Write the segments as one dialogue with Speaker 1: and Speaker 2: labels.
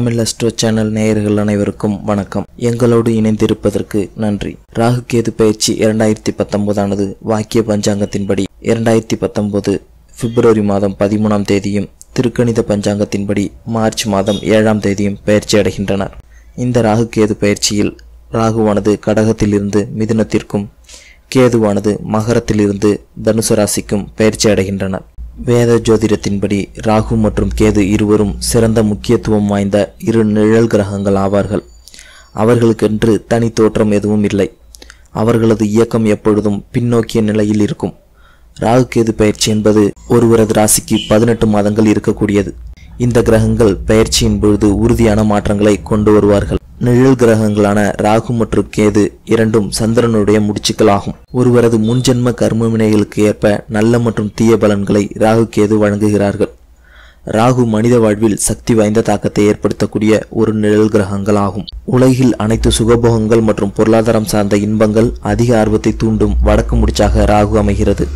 Speaker 1: Tamil astro channel நேயர்கள் அனைவருக்கும் வணக்கம். எங்களோடு இணைந்திருப்பதற்கு நன்றி. ராகு கேது பயிற்சி இரண்டாயிரத்தி பத்தொன்பதானது வாக்கிய பஞ்சாங்கத்தின்படி. இரண்டாயிரத்தி பத்தொன்பது பிப்ரவரி மாதம் பதிமூணாம் தேதியும் திருக்கணித பஞ்சாங்கத்தின்படி மார்ச் மாதம் ஏழாம் தேதியும் பயிற்சி அடைகின்றனர். இந்த ராகு கேது பயிற்சியில் ராகுவானது கடகத்திலிருந்து மிதுனத்திற்கும் கேதுவானது மகரத்திலிருந்து தனுசு ராசிக்கும் பயிற்சி அடைகின்றனர். வேத ஜோதிடத்தின்படி ராகு மற்றும் கேது இருவரும் சிறந்த முக்கியத்துவம் வாய்ந்த இரு நிழல் கிரகங்கள் ஆவார்கள். அவர்களுக்கென்று தனி தோற்றம் எதுவும் இல்லை. அவர்களது இயக்கம் எப்பொழுதும் பின்னோக்கிய நிலையில் இருக்கும். ராகு கேது பயிற்சி என்பது ஒருவரது ராசிக்கு பதினெட்டு மாதங்கள் இருக்கக்கூடியது. இந்த கிரகங்கள் பயிற்சியின் பொழுது உறுதியான மாற்றங்களை கொண்டு வருவார்கள். நிழல் கிரகங்களான ராகு மற்றும் கேது இரண்டும் சந்திரனுடைய முடிச்சுக்கள் ஆகும் ஒருவரது முன்ஜென்ம கர்ம வினைகளுக்கு ஏற்ப நல்ல மற்றும் தீய பலன்களை ராகு கேது வழங்குகிறார்கள். ராகு மனித வாழ்வில் சக்தி வாய்ந்த தாக்கத்தை ஏற்படுத்தக்கூடிய ஒரு நிழல் கிரகங்கள் ஆகும் உலகில் அனைத்து சுகபோகங்கள் மற்றும் பொருளாதாரம் சார்ந்த இன்பங்கள் அதிக ஆர்வத்தை தூண்டும் வடக்கு முடிச்சாக ராகு அமைகிறது.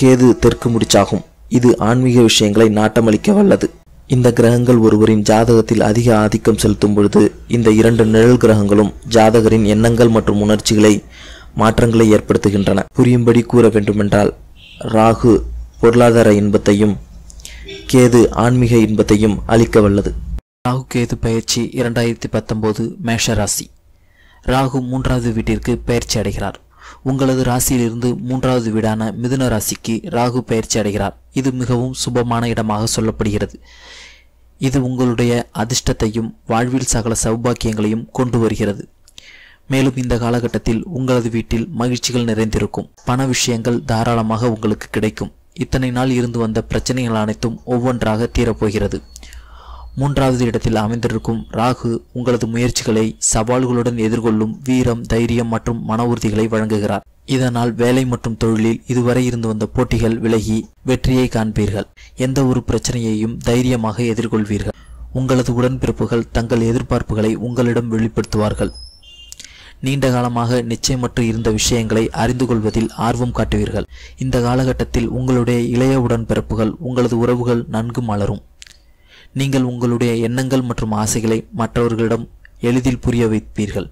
Speaker 1: கேது தெற்கு முடிச்சாகும். இது ஆன்மீக விஷயங்களை நாட்டமளிக்க வல்லது இந்த கிரகங்கள் ஒருவரின் ஜாதகத்தில் அதிக ஆதிக்கம் செலுத்தும் பொழுது இந்த இரண்டு நிழல் கிரகங்களும் ஜாதகரின் எண்ணங்கள் மற்றும் உணர்ச்சிகளை மாற்றங்களை ஏற்படுத்துகின்றன. புரியும்படி கூற வேண்டுமென்றால் ராகு பொருளாதார இன்பத்தையும் கேது ஆன்மீக இன்பத்தையும் அளிக்க வல்லது. ராகு கேது பயிற்சி இரண்டாயிரத்தி பத்தொம்போது மேஷராசி ராகு மூன்றாவது வீட்டிற்கு பயிற்சி அடைகிறார். உங்களது ராசியிலிருந்து மூன்றாவது வீடான மிதுன ராசிக்கு ராகு பயிற்சி அடைகிறார். இது மிகவும் சுபமான இடமாக சொல்லப்படுகிறது. இது உங்களுடைய அதிர்ஷ்டத்தையும் வாழ்வில் சகல சௌபாக்கியங்களையும் கொண்டு வருகிறது. மேலும் இந்த காலகட்டத்தில் உங்களது வீட்டில் மகிழ்ச்சிகள் நிறைந்திருக்கும். பண விஷயங்கள் தாராளமாக உங்களுக்கு கிடைக்கும். இத்தனை நாள் இருந்து வந்த பிரச்சனைகள் அனைத்தும் ஒவ்வொன்றாக தீரப்போகிறது. மூன்றாவது இடத்தில் அமைந்திருக்கும் ராகு உங்களது முயற்சிகளை சவால்களுடன் எதிர்கொள்ளும் வீரம் தைரியம் மற்றும் மன உறுதிகளை வழங்குகிறார். இதனால் வேலை மற்றும் தொழிலில் இதுவரை இருந்து வந்த போட்டிகள் விலகி வெற்றியை காண்பீர்கள். எந்த ஒரு பிரச்சனையையும் தைரியமாக எதிர்கொள்வீர்கள். உங்களது உடன்பிறப்புகள் தங்கள் எதிர்பார்ப்புகளை உங்களிடம் வெளிப்படுத்துவார்கள். நீண்ட காலமாக நிச்சயமற்று இருந்த விஷயங்களை அறிந்து கொள்வதில் ஆர்வம் காட்டுவீர்கள். இந்த காலகட்டத்தில் உங்களுடைய இளைய உடன்பிறப்புகள் உங்களது உறவுகள் நன்கு மலரும். நீங்கள் உங்களுடைய எண்ணங்கள் மற்றும் ஆசைகளை மற்றவர்களிடம் எளிதில் புரிய வைப்பீர்கள்.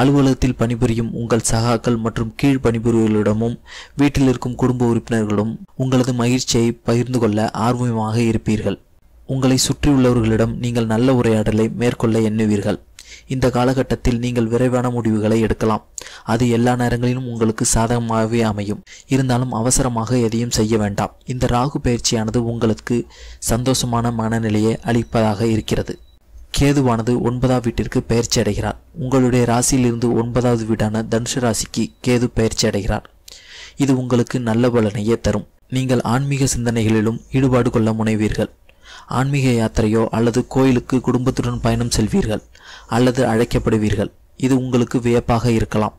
Speaker 1: அலுவலகத்தில் பணிபுரியும் உங்கள் சகாக்கள் மற்றும் கீழ் பணிபுரிவர்களிடமும் வீட்டில் இருக்கும் குடும்ப உறுப்பினர்களும் உங்களது மகிழ்ச்சியை பகிர்ந்து கொள்ள ஆர்வமாக இருப்பீர்கள். உங்களை சுற்றியுள்ளவர்களிடம் நீங்கள் நல்ல உரையாடலை மேற்கொள்ள எண்ணுவீர்கள். இந்த காலகட்டத்தில் நீங்கள் விரைவான முடிவுகளை எடுக்கலாம். அது எல்லா நேரங்களிலும் உங்களுக்கு சாதகமாகவே அமையும். இருந்தாலும் அவசரமாக எதையும் செய்ய வேண்டாம். இந்த ராகு பயிற்சியானது உங்களுக்கு சந்தோஷமான மனநிலையை அளிப்பதாக இருக்கிறது. கேதுவானது ஒன்பதாம் வீட்டிற்கு பயிற்சி அடைகிறார். உங்களுடைய ராசியிலிருந்து ஒன்பதாவது வீடான தனுஷு ராசிக்கு கேது பயிற்சி அடைகிறார். இது உங்களுக்கு நல்ல பலனையே தரும். நீங்கள் ஆன்மீக சிந்தனைகளிலும் ஈடுபாடு கொள்ள முனைவீர்கள். ஆன்மீக யாத்திரையோ அல்லது கோயிலுக்கு குடும்பத்துடன் பயணம் செல்வீர்கள் அல்லது அழைக்கப்படுவீர்கள். இது உங்களுக்கு வியப்பாக இருக்கலாம்.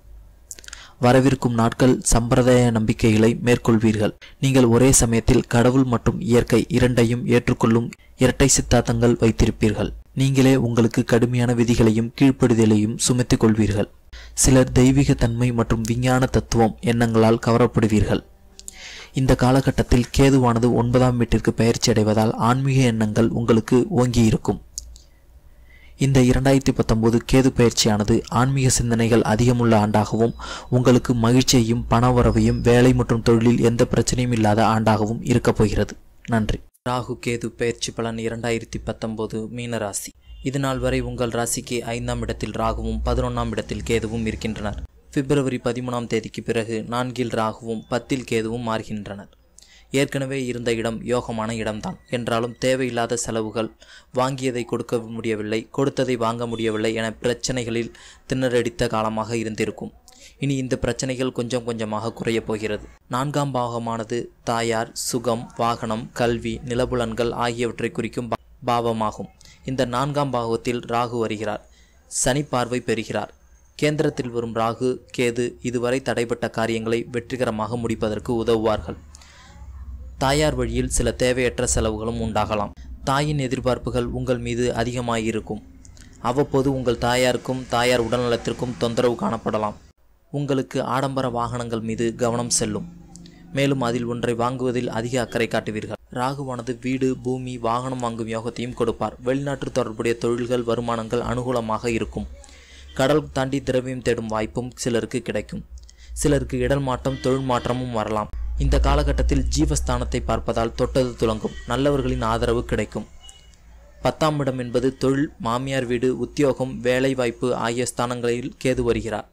Speaker 1: வரவிருக்கும் நாட்கள் சம்பிரதாய நம்பிக்கைகளை மேற்கொள்வீர்கள். நீங்கள் ஒரே சமயத்தில் கடவுள் மற்றும் இயற்கை இரண்டையும் ஏற்றுக்கொள்ளும் இரட்டை சித்தாந்தங்கள் வைத்திருப்பீர்கள். நீங்களே உங்களுக்கு கடுமையான விதிகளையும் கீழ்ப்படுதலையும் சுமத்திக் கொள்வீர்கள். சிலர் தெய்வீக தன்மை மற்றும் விஞ்ஞான தத்துவம் எண்ணங்களால் கவரப்படுவீர்கள். இந்த காலகட்டத்தில் கேதுவானது ஒன்பதாம் வீட்டிற்கு பயிற்சி அடைவதால் ஆன்மீக எண்ணங்கள் உங்களுக்கு ஓங்கி இருக்கும். இந்த இரண்டாயிரத்தி பத்தொன்பது கேது பயிற்சியானது ஆன்மீக சிந்தனைகள் அதிகமுள்ள ஆண்டாகவும் உங்களுக்கு மகிழ்ச்சியையும் பண உறவையும் வேலை மற்றும் தொழிலில் எந்த பிரச்சனையும் இல்லாத ஆண்டாகவும் இருக்கப் போகிறது. நன்றி. ராகு கேது பயிற்சி பலன் இரண்டாயிரத்தி பத்தொன்பது மீனராசி இதுநாள் வரை உங்கள் ராசிக்கு ஐந்தாம் இடத்தில் ராகுவும் பதினொன்றாம் இடத்தில் கேதுவும் இருக்கின்றனர். பிப்ரவரி பதிமூணாம் தேதிக்கு பிறகு நான்கில் ராகுவும் பத்தில் கேதுவும் மாறுகின்றனர். ஏற்கனவே இருந்த இடம் யோகமான இடம்தான். என்றாலும் தேவையில்லாத செலவுகள் வாங்கியதை கொடுக்க முடியவில்லை கொடுத்ததை வாங்க முடியவில்லை என பிரச்சனைகளில் திணறடித்த காலமாக இருந்திருக்கும். இனி இந்த பிரச்சனைகள் கொஞ்சம் கொஞ்சமாக குறையப் போகிறது. நான்காம் பாகமானது தாயார் சுகம் வாகனம் கல்வி நிலபுலன்கள் ஆகியவற்றை குறிக்கும் பாவமாகும். இந்த நான்காம் பாகத்தில் ராகு வருகிறார். சனி பார்வை பெறுகிறார். கேந்திரத்தில் வரும் ராகு கேது இதுவரை தடைப்பட்ட காரியங்களை வெற்றிகரமாக முடிப்பதற்கு உதவுவார்கள். தாயார் வழியில் சில தேவையற்ற செலவுகளும் உண்டாகலாம். தாயின் எதிர்பார்ப்புகள் உங்கள் மீது அதிகமாகியிருக்கும் அவ்வப்போது உங்கள் தாயாருக்கும் தாயார் உடல்நலத்திற்கும் தொந்தரவு காணப்படலாம். உங்களுக்கு ஆடம்பர வாகனங்கள் மீது கவனம் செல்லும். மேலும் அதில் ஒன்றை வாங்குவதில் அதிக அக்கறை காட்டுவீர்கள். ராகுவானது வீடு பூமி வாகனம் வாங்கும் யோகத்தையும் கொடுப்பார். வெளிநாட்டு தொடர்புடைய தொழில்கள் வருமானங்கள் அனுகூலமாக இருக்கும். கடல் தாண்டி திரவியம் தேடும் வாய்ப்பும் சிலருக்கு கிடைக்கும். சிலருக்கு இடல் மாற்றம் தொழில் மாற்றமும் வரலாம். இந்த காலகட்டத்தில் ஜீவஸ்தானத்தை பார்ப்பதால் தொட்டது துலங்கும். நல்லவர்களின் ஆதரவு கிடைக்கும். பத்தாம் இடம் என்பது தொழில் மாமியார் வீடு உத்தியோகம் வேலைவாய்ப்பு ஆகிய ஸ்தானங்களில் கேது வருகிறார்.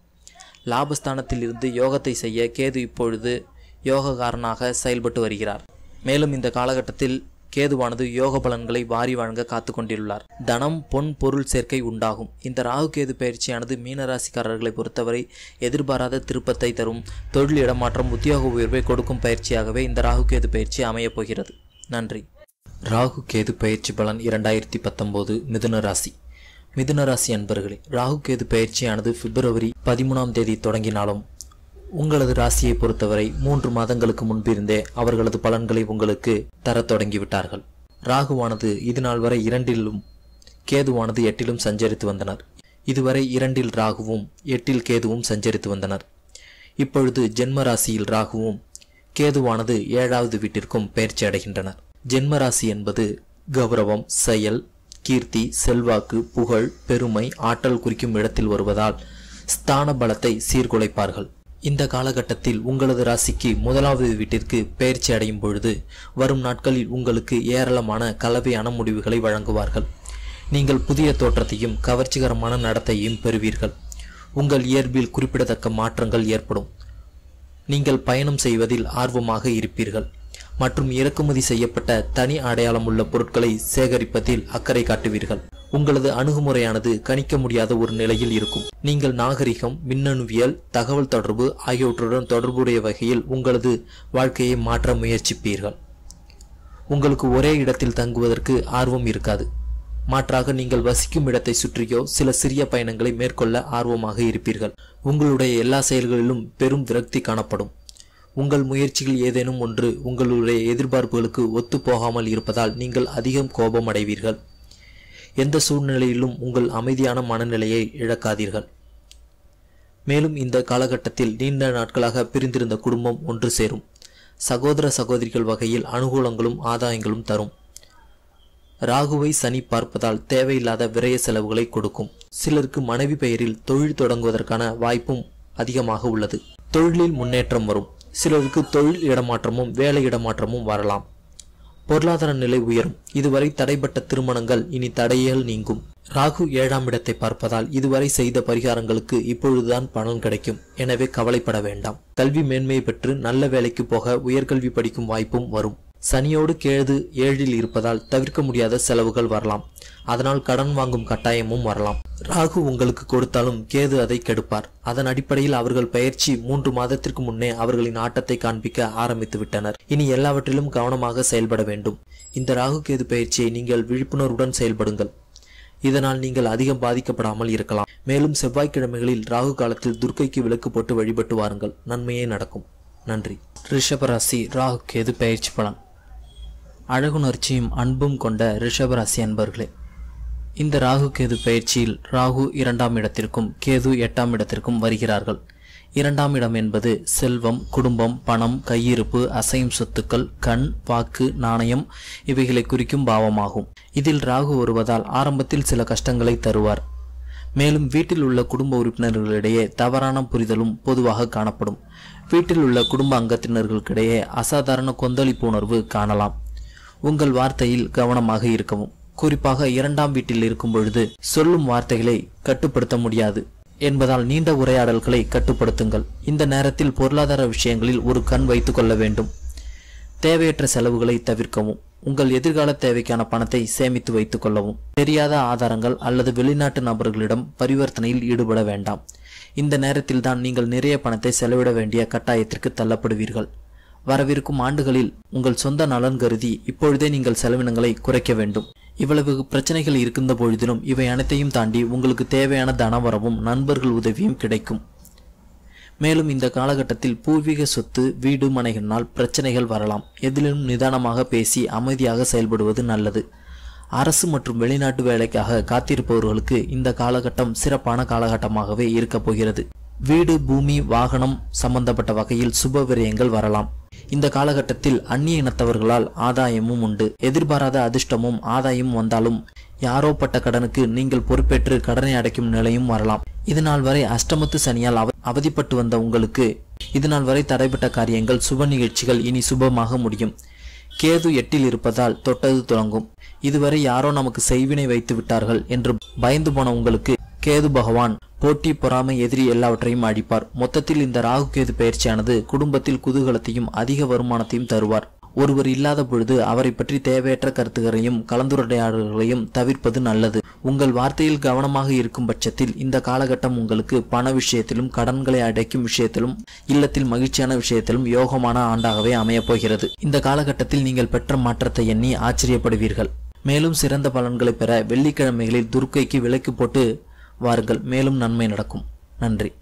Speaker 1: லாபஸ்தானத்தில் இருந்து யோகத்தை செய்ய கேது இப்பொழுது யோககாரனாக செயல்பட்டு வருகிறார். மேலும் இந்த காலகட்டத்தில் கேதுவானது யோக பலன்களை வாரி வழங்க காத்து கொண்டுள்ளார் தனம் பொன் பொருள் சேர்க்கை உண்டாகும். இந்த ராகு கேது பயிற்சியானது மீனராசிக்காரர்களை பொறுத்தவரை எதிர்பாராத திருப்பத்தை தரும். தொழில் இடமாற்றம் உத்தியோக உயர்வை கொடுக்கும் பயிற்சியாகவே இந்த ராகு கேது பயிற்சி அமையப் போகிறது. நன்றி. ராகு கேது பயிற்சி பலன் இரண்டாயிரத்தி பத்தொம்போது மிதுன ராசி. மிதுன ராசி அன்பர்களே ராகு கேது பயிற்சியானது பிப்ரவரி பதிமூணாம் தேதி தொடங்கினாலும் உங்களது ராசியை பொறுத்தவரை மூன்று மாதங்களுக்கு முன்பிருந்தே அவர்களது பலன்களை உங்களுக்கு தரத் தொடங்கிவிட்டார்கள். ராகுவானது இதுநாள் வரை இரண்டிலும் கேதுவானது எட்டிலும் சஞ்சரித்து வந்தனர். இதுவரை இரண்டில் ராகுவும் எட்டில் கேதுவும் சஞ்சரித்து வந்தனர். இப்பொழுது ஜென்ம ராசியில் ராகுவும் கேதுவானது ஏழாவது வீட்டிற்கும் பயிற்சி அடைகின்றனர். ஜென்ம ராசி என்பது கௌரவம் செயல் கீர்த்தி செல்வாக்கு புகழ் பெருமை ஆற்றல் குறிக்கும் இடத்தில் வருவதால் ஸ்தான பலத்தை சீர்குலைப்பார்கள். இந்த காலகட்டத்தில் உங்களது ராசிக்கு முதலாவது வீட்டிற்கு பெயர்ச்சி அடையும் பொழுது வரும் நாட்களில் உங்களுக்கு ஏராளமான கலவையான முடிவுகளை வழங்குவார்கள். நீங்கள் புதிய தோற்றத்தையும் கவர்ச்சிகரமான நடத்தையும் பெறுவீர்கள். உங்கள் இயல்பில் குறிப்பிடத்தக்க மாற்றங்கள் ஏற்படும். நீங்கள் பயணம் செய்வதில் ஆர்வமாக இருப்பீர்கள். மற்றும் இறக்குமதி செய்யப்பட்ட தனி அடையாளம் உள்ள பொருட்களை சேகரிப்பதில் அக்கறை காட்டுவீர்கள். உங்களது அணுகுமுறையானது கணிக்க முடியாத ஒரு நிலையில் இருக்கும். நீங்கள் நாகரிகம் மின்னணுவியல் தகவல் தொடர்பு ஆகியவற்றுடன் தொடர்புடைய வகையில் உங்களது வாழ்க்கையை மாற்ற முயற்சிப்பீர்கள். உங்களுக்கு ஒரே இடத்தில் தங்குவதற்கு ஆர்வம் இருக்காது. மாற்றாக நீங்கள் வசிக்கும் இடத்தை சுற்றியோ சில சிறிய பயணங்களை மேற்கொள்ள ஆர்வமாக இருப்பீர்கள். உங்களுடைய எல்லா செயல்களிலும் பெரும் விரக்தி காணப்படும். உங்கள் முயற்சிகள் ஏதேனும் ஒன்று உங்களுடைய எதிர்பார்ப்புகளுக்கு ஒத்துப்போகாமல் இருப்பதால் நீங்கள் அதிகம் கோபம் அடைவீர்கள் எந்த சூழ்நிலையிலும் உங்கள் அமைதியான மனநிலையை இழக்காதீர்கள். மேலும் இந்த காலகட்டத்தில் நீண்ட நாட்களாக பிரிந்திருந்த குடும்பம் ஒன்று சேரும். சகோதர சகோதரிகள் வகையில் அனுகூலங்களும் ஆதாயங்களும் தரும். ராகுவை சனி பார்ப்பதால் தேவையில்லாத விரய செலவுகளை கொடுக்கும். சிலருக்கு மனைவி பெயரில் தொழில் தொடங்குவதற்கான வாய்ப்பும் அதிகமாக உள்ளது. தொழிலில் முன்னேற்றம் வரும். சிலருக்கு தொழில் இடமாற்றமும் வேலை இடமாற்றமும் வரலாம். பொருளாதார நிலை உயரும். இதுவரை தடைபட்ட திருமணங்கள் இனி தடையல் நீங்கும். ராகு ஏழாம் இடத்தை பார்ப்பதால் இதுவரை செய்த பரிகாரங்களுக்கு இப்பொழுதுதான் பலன் கிடைக்கும். எனவே கவலைப்பட வேண்டாம். கல்வி மேன்மையை பெற்று நல்ல வேலைக்கு போக உயர்கல்வி படிக்கும் வாய்ப்பும் வரும். சனியோடு கேது ஏழில் இருப்பதால் தவிர்க்க முடியாத செலவுகள் வரலாம். அதனால் கடன் வாங்கும் கட்டாயமும் வரலாம். ராகு உங்களுக்கு கொடுத்தாலும் கேது அதை கெடுப்பார். அதன் அடிப்படையில் அவர்கள் பயிற்சி மூன்று மாதத்திற்கு முன்னே அவர்களின் ஆட்டத்தை காண்பிக்க ஆரம்பித்து விட்டனர். இனி எல்லாவற்றிலும் கவனமாக செயல்பட வேண்டும். இந்த ராகு கேது பயிற்சியை நீங்கள் விழிப்புணர்வுடன் செயல்படுங்கள். இதனால் நீங்கள் அதிகம் பாதிக்கப்படாமல் இருக்கலாம். மேலும் செவ்வாய்க்கிழமைகளில் ராகு காலத்தில் துர்க்கைக்கு விளக்கு போட்டு வழிபட்டு வாருங்கள். நன்மையே நடக்கும். நன்றி. ரிஷபராசி ராகு கேது பயிற்சி பலன். அழகுணர்ச்சியும் அன்பும் கொண்ட ரிஷபராசி அன்பர்களே இந்த ராகு கேது பயிற்சியில் ராகு இரண்டாம் இடத்திற்கும் கேது எட்டாம் இடத்திற்கும் வருகிறார்கள். இரண்டாம் இடம் என்பது செல்வம் குடும்பம் பணம் கையிருப்பு அசையும் சொத்துக்கள் கண் வாக்கு நாணயம் இவைகளை குறிக்கும் பாவமாகும். இதில் ராகு வருவதால் ஆரம்பத்தில் சில கஷ்டங்களை தருவார். மேலும் வீட்டில் உள்ள குடும்ப உறுப்பினர்களிடையே தவறான புரிதலும் பொதுவாக காணப்படும். வீட்டில் உள்ள குடும்ப அங்கத்தினர்களுக்கிடையே அசாதாரண கொந்தளிப்பு உணர்வு காணலாம். உங்கள் வார்த்தையில் கவனமாக இருக்கவும். குறிப்பாக இரண்டாம் வீட்டில் இருக்கும் பொழுது சொல்லும் வார்த்தைகளை கட்டுப்படுத்த முடியாது. என்பதால் நீண்ட உரையாடல்களை கட்டுப்படுத்துங்கள். இந்த நேரத்தில் பொருளாதார விஷயங்களில் ஒரு கண் வைத்துக் கொள்ள வேண்டும். தேவையற்ற செலவுகளை தவிர்க்கவும். உங்கள் எதிர்கால தேவைக்கான பணத்தை சேமித்து வைத்துக் கொள்ளவும். தெரியாத ஆதாரங்கள் அல்லது வெளிநாட்டு நபர்களிடம் பரிவர்த்தனையில் ஈடுபட வேண்டாம். இந்த நேரத்தில் தான் நீங்கள் நிறைய பணத்தை செலவிட வேண்டிய கட்டாயத்திற்கு தள்ளப்படுவீர்கள். வரவிருக்கும் ஆண்டுகளில் உங்கள் சொந்த நலன் கருதி இப்பொழுதே நீங்கள் செலவினங்களை குறைக்க வேண்டும். இவ்வளவு பிரச்சனைகள் இருக்கின்ற பொழுதிலும் இவை அனைத்தையும் தாண்டி உங்களுக்கு தேவையான தனவரவும் நண்பர்கள் உதவியும் கிடைக்கும். மேலும் இந்த காலகட்டத்தில் பூர்வீக சொத்து வீடு மனைகளினால் பிரச்சனைகள் வரலாம். எதிலும் நிதானமாக பேசி அமைதியாக செயல்படுவது நல்லது. அரசு மற்றும் வெளிநாட்டு வேலைக்காக காத்திருப்பவர்களுக்கு இந்த காலகட்டம் சிறப்பான காலகட்டமாகவே இருக்கப் போகிறது. வீடு பூமி வாகனம் சம்பந்தப்பட்ட வகையில் சுப விரயங்கள் வரலாம். இந்த காலகட்டத்தில் அந்நிய இனத்தவர்களால் ஆதாயமும் உண்டு. எதிர்பாராத அதிர்ஷ்டமும் ஆதாயமும் வந்தாலும் யாரோ பட்ட கடனுக்கு நீங்கள் பொறுப்பேற்று கடனை அடைக்கும் நிலையும் வரலாம். இதுநாள் வரை அஷ்டமத்து சனியால் அவ அவதிப்பட்டு வந்த உங்களுக்கு இதுநாள் வரை தடைபட்ட காரியங்கள் சுப நிகழ்ச்சிகள் இனி சுபமாக முடியும். கேது எட்டில் இருப்பதால் தொட்டது தொடங்கும். இதுவரை யாரோ நமக்கு செய்வினை வைத்து விட்டார்கள் என்று பயந்து போன உங்களுக்கு கேது பகவான். போட்டி பொறாமை எதிரி எல்லாவற்றையும் அழிப்பார். மொத்தத்தில் இந்த ராகு கேது பயிற்சியானது குடும்பத்தில் குதூகலத்தையும் அதிக வருமானத்தையும் தருவார். ஒருவர் இல்லாத பொழுது அவரை பற்றி தேவையற்ற கருத்துகளையும் கலந்துரையாடல்களையும் தவிர்ப்பது நல்லது. உங்கள் வார்த்தையில் கவனமாக இருக்கும் பட்சத்தில் இந்த காலகட்டம் உங்களுக்கு பண விஷயத்திலும் கடன்களை அடைக்கும் விஷயத்திலும் இல்லத்தில் மகிழ்ச்சியான விஷயத்திலும் யோகமான ஆண்டாகவே அமையப் போகிறது. இந்த காலகட்டத்தில் நீங்கள் பெற்ற மாற்றத்தை எண்ணி ஆச்சரியப்படுவீர்கள். மேலும் சிறந்த பலன்களை பெற வெள்ளிக்கிழமைகளில் துர்க்கைக்கு விலைக்கு போட்டு வாருங்கள். மேலும் நன்மை நடக்கும். நன்றி.